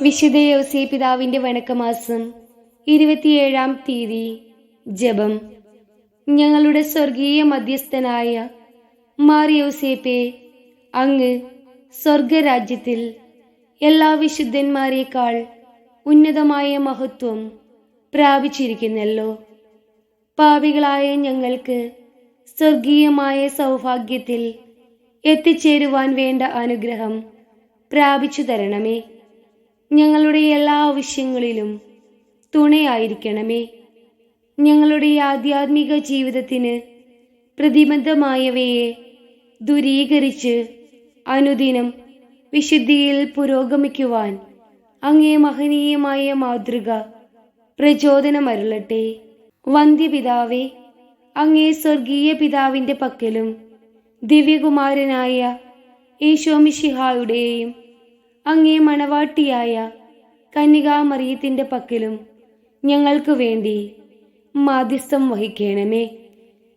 വിശുദ്ധ യോസേ പിതാവിന്റെ വണക്കമാസം ഇരുപത്തിയേഴാം തീയതി ജപം. ഞങ്ങളുടെ സ്വർഗീയ മധ്യസ്ഥനായ മാറിയോസേപ്പെ അങ്ങ് സ്വർഗരാജ്യത്തിൽ എല്ലാ വിശുദ്ധന്മാരെക്കാൾ ഉന്നതമായ മഹത്വം പ്രാപിച്ചിരിക്കുന്നല്ലോ. പാപികളായ ഞങ്ങൾക്ക് സ്വർഗീയമായ സൗഭാഗ്യത്തിൽ എത്തിച്ചേരുവാൻ വേണ്ട അനുഗ്രഹം പ്രാപിച്ചു തരണമേ ഞങ്ങളുടെ എല്ലാ ആവശ്യങ്ങളിലും തുണയായിരിക്കണമേ. ഞങ്ങളുടെ ആധ്യാത്മിക ജീവിതത്തിന് പ്രതിബന്ധമായവയെ ദൂരീകരിച്ച് അനുദിനം വിശുദ്ധിയിൽ പുരോഗമിക്കുവാൻ അങ്ങേ മഹനീയമായ മാതൃക പ്രചോദനമരുളട്ടെ. വന്ധ്യപിതാവേ അങ്ങേ സ്വർഗീയ പിതാവിന്റെ പക്കലും ദിവ്യകുമാരനായ ഈശോമിഷിഹായുടെയും അങ്ങേ മണവാട്ടിയായ കന്യകാമറിയത്തിന്റെ പക്കലും ഞങ്ങൾക്ക് വേണ്ടി മാധ്യസ്ഥം വഹിക്കണമേ.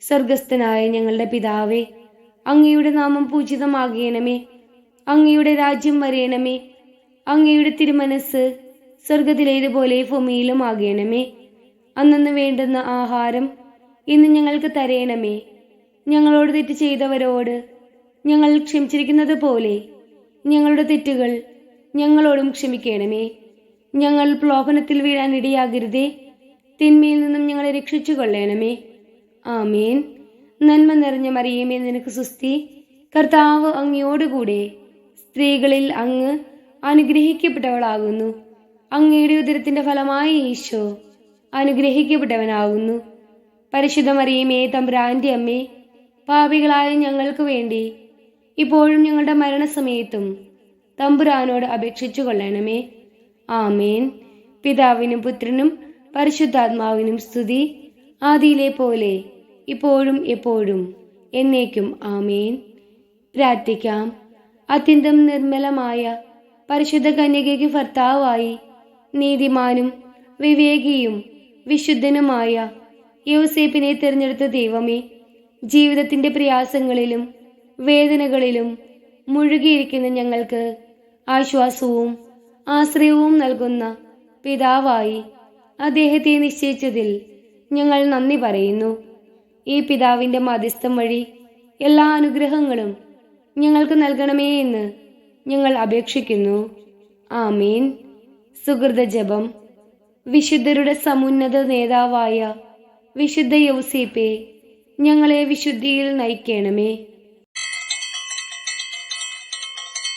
സ്വർഗസ്ഥനായ ഞങ്ങളുടെ പിതാവേ അങ്ങയുടെ നാമം പൂജിതമാകണമേ. അങ്ങയുടെ രാജ്യം വരയണമേ അങ്ങയുടെ തിരുമനസ് സ്വർഗത്തിലേതുപോലെ ഭൂമിയിലും ആകണമേ. അന്നു വേണ്ടുന്ന ആഹാരം ഇന്ന് ഞങ്ങൾക്ക് തരയണമേ ഞങ്ങളോട് തെറ്റ് ചെയ്തവരോട് ഞങ്ങൾ ക്ഷമിച്ചിരിക്കുന്നത് പോലെ ഞങ്ങളുടെ തെറ്റുകൾ ഞങ്ങളോടും ക്ഷമിക്കണമേ. ഞങ്ങൾ പ്രലോഭനത്തിൽ വീഴാൻ ഇടയാകരുതേ. തിന്മയിൽ നിന്നും ഞങ്ങളെ രക്ഷിച്ചു കൊള്ളണമേ ആമേൻ. നന്മ നിറഞ്ഞ മറിയമേ നിനക്ക് സുസ്തി കർത്താവ് അങ്ങയോടുകൂടെ സ്ത്രീകളിൽ അങ്ങ് അനുഗ്രഹിക്കപ്പെട്ടവളാകുന്നു. അങ്ങയുടെ ഉദരത്തിന്റെ ഫലമായി ഈശോ അനുഗ്രഹിക്കപ്പെട്ടവനാകുന്നു. പരിശുദ്ധ മറിയമേ തമ്പുരാന്റെ അമ്മേ പാപികളായ ഞങ്ങൾക്ക് വേണ്ടി ഇപ്പോഴും ഞങ്ങളുടെ മരണസമയത്തും തമ്പുരാനോട് അപേക്ഷിച്ചു കൊള്ളണമേ. ആമേൻ. പിതാവിനും പുത്രനും പരിശുദ്ധാത്മാവിനും സ്തുതി. ആദിയിലെ പോലെ ഇപ്പോഴും എപ്പോഴും എന്നേക്കും ആമേൻ. പ്രാർത്ഥിക്കാം. അത്യന്തം നിർമ്മലമായ പരിശുദ്ധ കന്യകയ്ക്ക് ഭർത്താവായി നീതിമാനും വിവേകിയും വിശുദ്ധനുമായ യോസേപ്പിനെ തിരഞ്ഞെടുത്ത ദൈവമേ ജീവിതത്തിന്റെ പ്രയാസങ്ങളിലും വേദനകളിലും മുഴുകിയിരിക്കുന്ന ഞങ്ങൾക്ക് ആശ്വാസവും ആശ്രയവും നൽകുന്ന പിതാവായി അദ്ദേഹത്തെ നിശ്ചയിച്ചതിൽ ഞങ്ങൾ നന്ദി പറയുന്നു. ഈ പിതാവിന്റെ മധ്യസ്ഥം വഴി എല്ലാ അനുഗ്രഹങ്ങളും ഞങ്ങൾക്ക് നൽകണമേ എന്ന് ഞങ്ങൾ അപേക്ഷിക്കുന്നു. ആമീൻ. സുഹൃത ജപം. വിശുദ്ധരുടെ സമുന്നത നേതാവായ വിശുദ്ധ യൗസീപ്പെ ഞങ്ങളെ വിശുദ്ധിയിൽ നയിക്കണമേ.